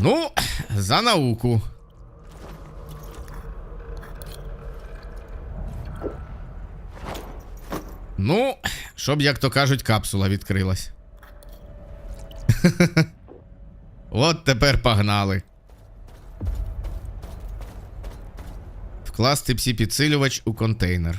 Ну, за науку. Ну, щоб, як то кажуть, капсула відкрилась. От тепер погнали. Вкласти псі-підсилювач у контейнер.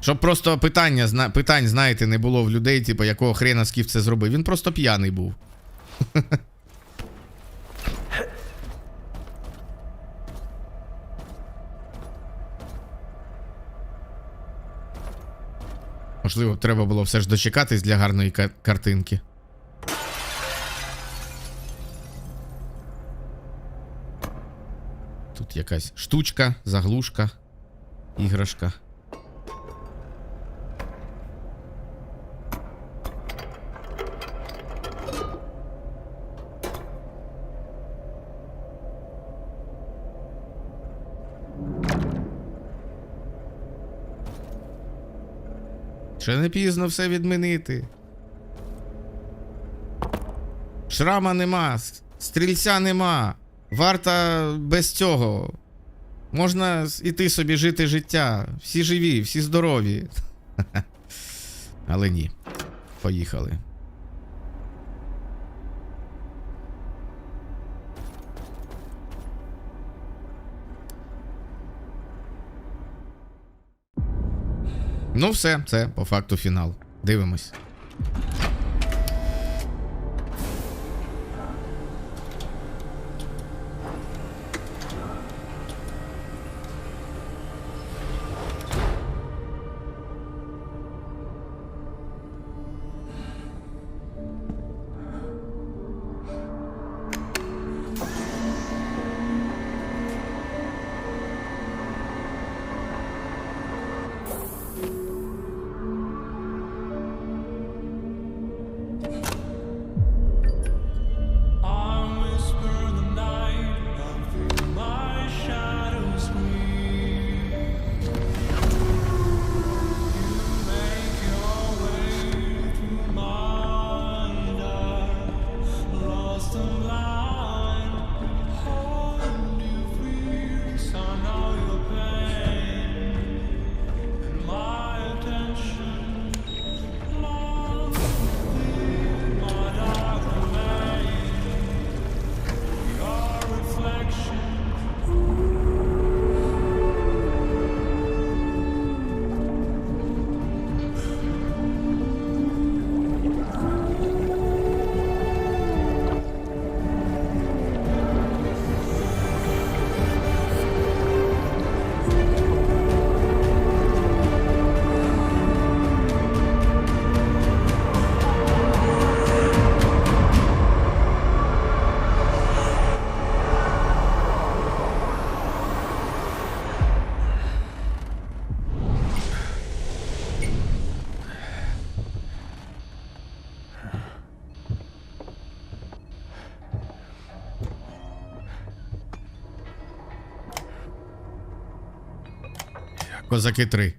Щоб просто питання, питань, знаєте, не було в людей, типу, якого хрена скіф це зробив. Він просто п'яний був. Можливо, треба було все ж дочекатись для гарної кар картинки. Тут якась штучка, заглушка, іграшка. Ще не пізно все відмінити. Шрама нема, стрільця нема. Варта без цього. Можна іти собі жити життя. Всі живі, всі здорові. Але ні. Поїхали. Ну, все, це по факту фінал. Дивимось. Козаки 3.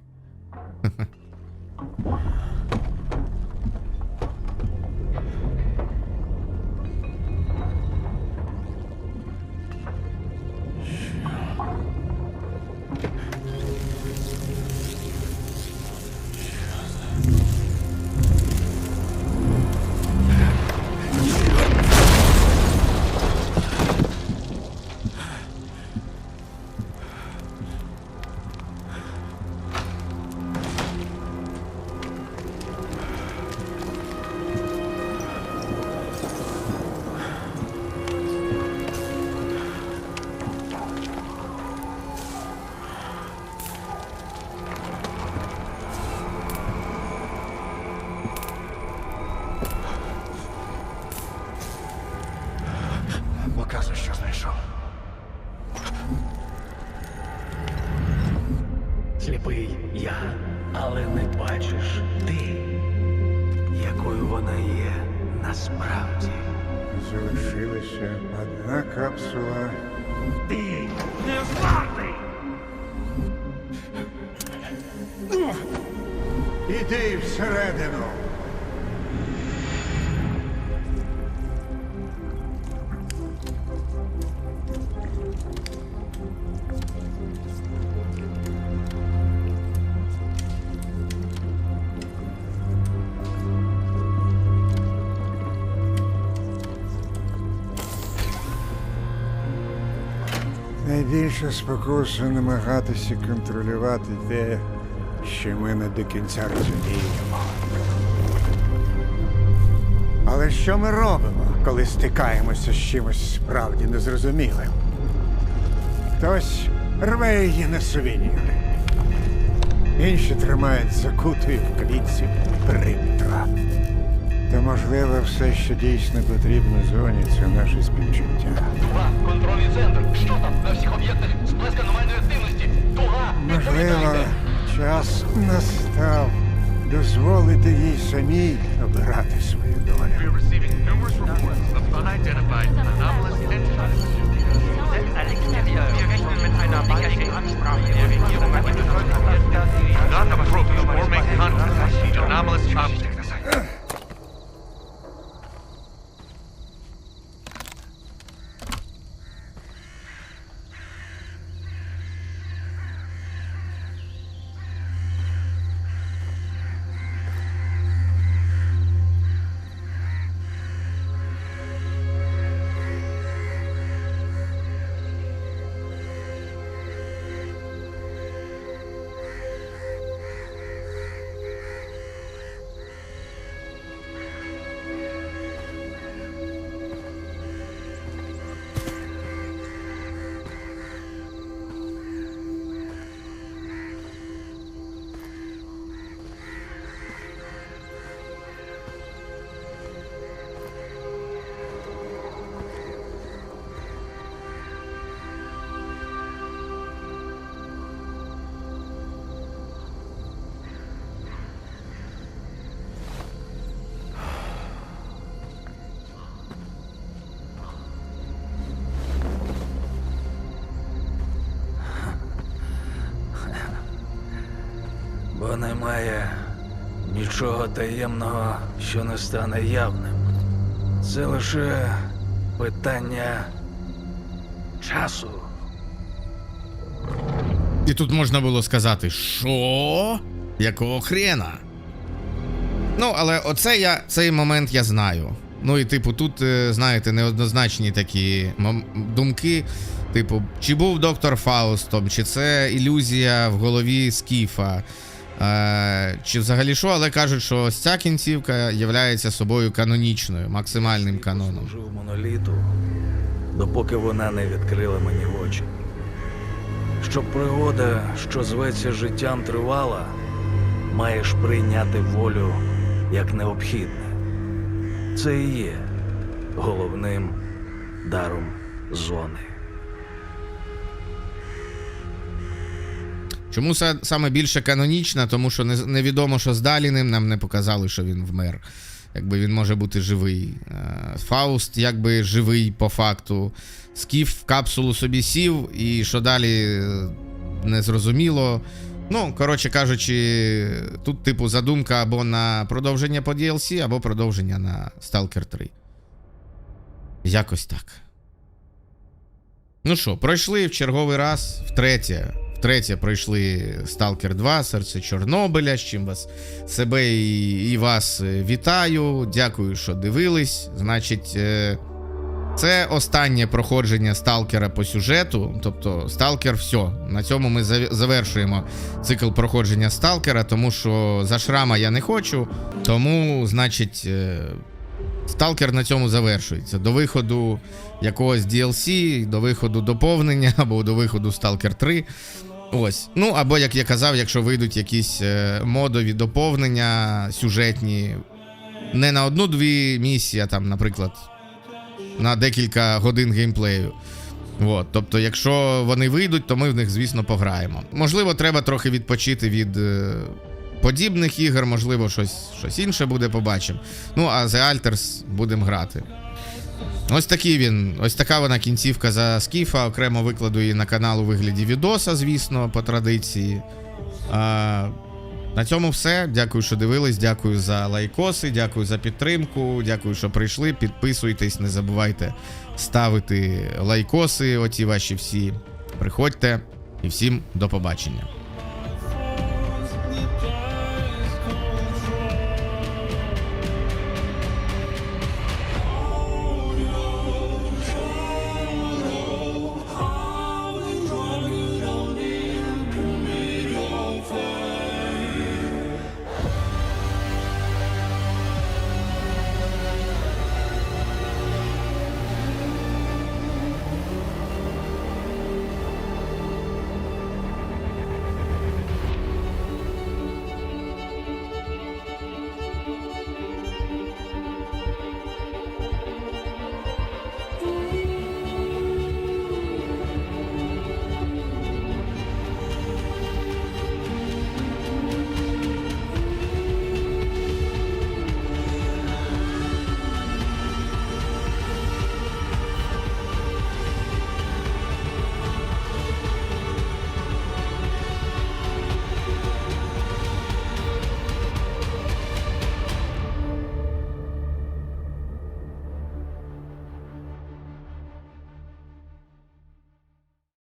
Сліпий я, але не бачиш ти, якою вона є насправді. Залишилася одна капсула. Ти не вартий! Іди всередину. Найбільша спокуса намагатися контролювати те, що ми не до кінця розуміємо. Але що ми робимо, коли стикаємося з чимось справді незрозумілим? Хтось рве її на сувеніри. Інші тримають закутою в клітці периметра. Та можливо, все, що дійсно потрібно зоні, це наше співчуття. Туга, контрольний центр. Що там? На всіх об'єктах сплеска аномальної активності. Туга, Можливо, час настав дозволити їй самій обирати свою долю. Немає нічого таємного, що не стане явним. Це лише питання часу. І тут можна було сказати, що? Якого хрена? Ну, але оце я цей момент я знаю. Ну і типу, тут, е, знаєте, неоднозначні такі думки. Типу, чи був доктор Фаустом, чи це ілюзія в голові Скіфа, чи взагалі що, але кажуть, що ось ця кінцівка є собою канонічною, максимальним каноном. Служив моноліту, допоки вона не відкрила мені очі. Щоб пригода, що зветься життям, тривала, маєш прийняти волю як необхідне. Це і є головним даром зони. Чому са- саме більше канонічна? Тому що не- невідомо, що з Даліним нам не показали, що він вмер. Якби він може бути живий. Е, Фауст, якби живий по факту. Скіф в капсулу собі сів, і що далі е, незрозуміло. Ну, коротше кажучи, тут, типу, задумка або на продовження по DLC, або продовження на Stalker 3. Якось так. Ну що, пройшли в черговий раз, втретє. Втретє пройшли Stalker 2, серце Чорнобиля, з чим вас себе і, і вас е, вітаю. Дякую, що дивились. Значить, е, це останнє проходження Сталкера по сюжету. Тобто, Сталкер, все. На цьому ми завершуємо цикл проходження Сталкера, тому що за шрама я не хочу. Тому, значить, е, Сталкер на цьому завершується. До виходу якогось DLC, до виходу доповнення або до виходу Stalker 3. Ось. Ну, або, як я казав, якщо вийдуть якісь е, модові доповнення сюжетні, не на одну-дві місії, а там, наприклад, на декілька годин геймплею. От, тобто, якщо вони вийдуть, то ми в них, звісно, пограємо. Можливо, треба трохи відпочити від е, подібних ігор, можливо, щось, щось інше буде, побачимо. Ну, а The Alters будемо грати. Ось такий він. Ось така вона кінцівка за Скіфа. Окремо викладу її на канал у вигляді відоса, звісно, по традиції. А, на цьому все. Дякую, що дивились. Дякую за лайкоси, дякую за підтримку. Дякую, що прийшли. Підписуйтесь, не забувайте ставити лайкоси. Оті ваші всі. Приходьте і всім до побачення.